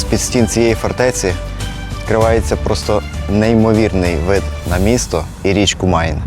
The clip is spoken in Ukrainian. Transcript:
з-під стін цієї фортеці відкривається просто неймовірний вид на місто і річку Майн.